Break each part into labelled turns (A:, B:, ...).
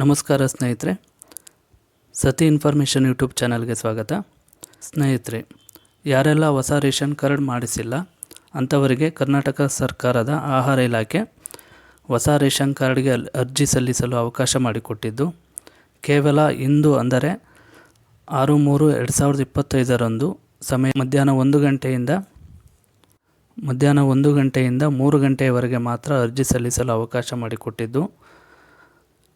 A: ನಮಸ್ಕಾರ ಸ್ನೇಹಿತರೆ. ಸತಿ ಇನ್ಫಾರ್ಮೇಷನ್ ಯೂಟ್ಯೂಬ್ ಚಾನಲ್ಗೆ ಸ್ವಾಗತ. ಸ್ನೇಹಿತರೆ, ಯಾರೆಲ್ಲ ಹೊಸ ರೇಷನ್ ಕಾರ್ಡ್ ಮಾಡಿಸಿಲ್ಲ, ಅಂಥವರಿಗೆ ಕರ್ನಾಟಕ ಸರ್ಕಾರದ ಆಹಾರ ಇಲಾಖೆ ಹೊಸ ರೇಷನ್ ಕಾರ್ಡ್ಗೆ ಅರ್ಜಿ ಸಲ್ಲಿಸಲು ಅವಕಾಶ ಮಾಡಿಕೊಟ್ಟಿದ್ದು, ಕೇವಲ ಇಂದು ಅಂದರೆ ಆರು ಮೂರು ಎರಡು ಸಾವಿರದ ಇಪ್ಪತ್ತೈದರಂದು ಸಮಯ ಮಧ್ಯಾಹ್ನ ಒಂದು ಗಂಟೆಯಿಂದ, ಮಧ್ಯಾಹ್ನ ಒಂದು ಗಂಟೆಯಿಂದ ಮೂರು ಗಂಟೆಯವರೆಗೆ ಮಾತ್ರ ಅರ್ಜಿ ಸಲ್ಲಿಸಲು ಅವಕಾಶ ಮಾಡಿಕೊಟ್ಟಿದ್ದು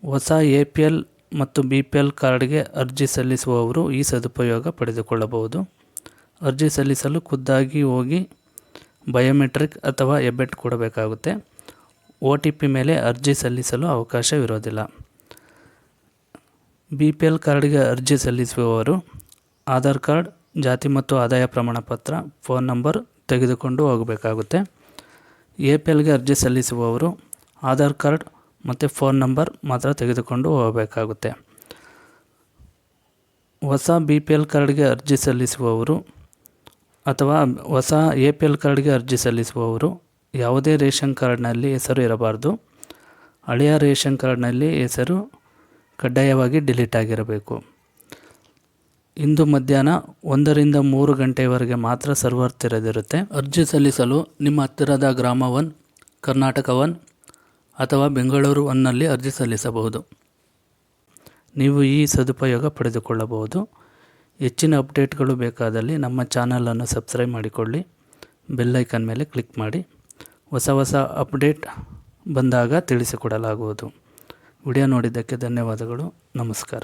A: ಹೊಸ ಎ ಪಿ ಎಲ್ ಮತ್ತು ಬಿ ಪಿ ಎಲ್ ಕಾರ್ಡ್ಗೆ ಅರ್ಜಿ ಸಲ್ಲಿಸುವವರು ಈ ಸದುಪಯೋಗ ಪಡೆದುಕೊಳ್ಳಬಹುದು. ಅರ್ಜಿ ಸಲ್ಲಿಸಲು ಖುದ್ದಾಗಿ ಹೋಗಿ ಬಯೋಮೆಟ್ರಿಕ್ ಅಥವಾ ಎಬೆಟ್ ಕೊಡಬೇಕಾಗುತ್ತೆ ಒ ಟಿ ಪಿ ಮೇಲೆ ಅರ್ಜಿ ಸಲ್ಲಿಸಲು ಅವಕಾಶವಿರೋದಿಲ್ಲ ಬಿ ಪಿ ಎಲ್ ಕಾರ್ಡ್ಗೆ ಅರ್ಜಿ ಸಲ್ಲಿಸುವವರು ಆಧಾರ್ ಕಾರ್ಡ್, ಜಾತಿ ಮತ್ತು ಆದಾಯ ಪ್ರಮಾಣ ಪತ್ರ ಫೋನ್ ನಂಬರ್ ತೆಗೆದುಕೊಂಡು ಹೋಗಬೇಕಾಗುತ್ತೆ. ಎ ಪಿ ಎಲ್ಗೆ ಅರ್ಜಿ ಸಲ್ಲಿಸುವವರು ಆಧಾರ್ ಕಾರ್ಡ್ ಮತ್ತು ಫೋನ್ ನಂಬರ್ ಮಾತ್ರ ತೆಗೆದುಕೊಂಡು ಹೋಗಬೇಕಾಗುತ್ತೆ. ಹೊಸ ಬಿ ಪಿ ಎಲ್ ಕಾರ್ಡ್ಗೆ ಅರ್ಜಿ ಸಲ್ಲಿಸುವವರು ಅಥವಾ ಹೊಸ ಎ ಪಿ ಎಲ್ ಕಾರ್ಡ್ಗೆ ಅರ್ಜಿ ಸಲ್ಲಿಸುವವರು ಯಾವುದೇ ರೇಷನ್ ಕಾರ್ಡ್ನಲ್ಲಿ ಹೆಸರು ಇರಬಾರ್ದು. ಹಳೆಯ ರೇಷನ್ ಕಾರ್ಡ್ನಲ್ಲಿ ಹೆಸರು ಕಡ್ಡಾಯವಾಗಿ ಡಿಲೀಟ್ ಆಗಿರಬೇಕು. ಇಂದು ಮಧ್ಯಾಹ್ನ ಒಂದರಿಂದ ಮೂರು ಗಂಟೆಯವರೆಗೆ ಮಾತ್ರ ಸರ್ವರ್ ತೆರೆದಿರುತ್ತೆ. ಅರ್ಜಿ ಸಲ್ಲಿಸಲು ನಿಮ್ಮ ಹತ್ತಿರದ ಗ್ರಾಮ ಒನ್, ಕರ್ನಾಟಕ ಒನ್ ಅಥವಾ ಬೆಂಗಳೂರು ಒನ್ನಲ್ಲಿ ಅರ್ಜಿ ಸಲ್ಲಿಸಬಹುದು. ನೀವು ಈ ಸದುಪಯೋಗ ಪಡೆದುಕೊಳ್ಳಬಹುದು. ಹೆಚ್ಚಿನ ಅಪ್ಡೇಟ್ಗಳು ಬೇಕಾದಲ್ಲಿ ನಮ್ಮ ಚಾನಲನ್ನು ಸಬ್ಸ್ಕ್ರೈಬ್ ಮಾಡಿಕೊಳ್ಳಿ. ಬೆಲ್ಲೈಕನ್ ಮೇಲೆ ಕ್ಲಿಕ್ ಮಾಡಿ. ಹೊಸ ಹೊಸ ಅಪ್ಡೇಟ್ ಬಂದಾಗ ತಿಳಿಸಿಕೊಡಲಾಗುವುದು. ವಿಡಿಯೋ ನೋಡಿದ್ದಕ್ಕೆ ಧನ್ಯವಾದಗಳು. ನಮಸ್ಕಾರ.